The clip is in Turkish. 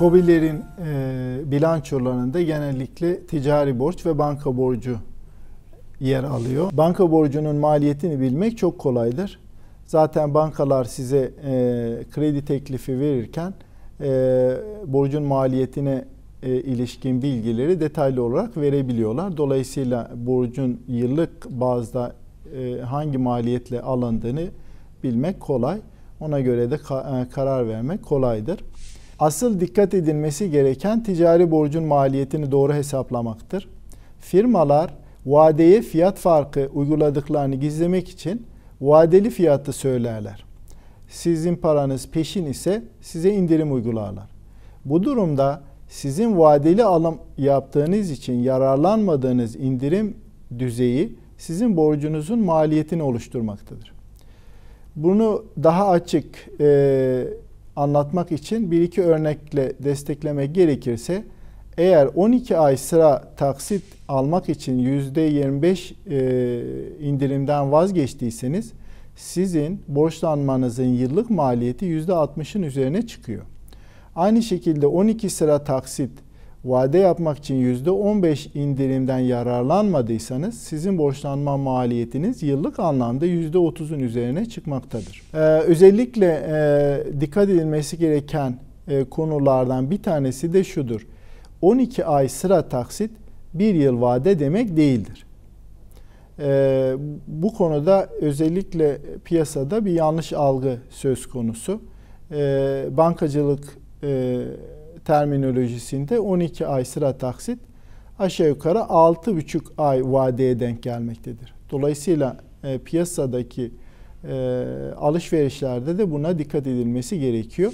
KOBİ'lerin e, bilançolarında genellikle ticari borç ve banka borcu yer alıyor. Banka borcunun maliyetini bilmek çok kolaydır. Zaten bankalar size e, kredi teklifi verirken e, borcun maliyetine e, ilişkin bilgileri detaylı olarak verebiliyorlar. Dolayısıyla borcun yıllık bazda e, hangi maliyetle alındığını bilmek kolay. Ona göre de ka- e, karar vermek kolaydır. Asıl dikkat edilmesi gereken ticari borcun maliyetini doğru hesaplamaktır. Firmalar vadeye fiyat farkı uyguladıklarını gizlemek için vadeli fiyatı söylerler. Sizin paranız peşin ise size indirim uygularlar. Bu durumda sizin vadeli alım yaptığınız için yararlanmadığınız indirim düzeyi sizin borcunuzun maliyetini oluşturmaktadır. Bunu daha açık e, anlatmak için bir iki örnekle desteklemek gerekirse eğer 12 ay sıra taksit almak için %25 e, indirimden vazgeçtiyseniz sizin borçlanmanızın yıllık maliyeti %60'ın üzerine çıkıyor. Aynı şekilde 12 sıra taksit vade yapmak için %15 indirimden yararlanmadıysanız sizin borçlanma maliyetiniz yıllık anlamda %30'un üzerine çıkmaktadır. Ee, özellikle e, dikkat edilmesi gereken e, konulardan bir tanesi de şudur. 12 ay sıra taksit bir yıl vade demek değildir. Ee, bu konuda özellikle piyasada bir yanlış algı söz konusu. Ee, bankacılık e, terminolojisinde 12 ay sıra taksit aşağı yukarı 6,5 ay vadeye denk gelmektedir. Dolayısıyla e, piyasadaki e, alışverişlerde de buna dikkat edilmesi gerekiyor.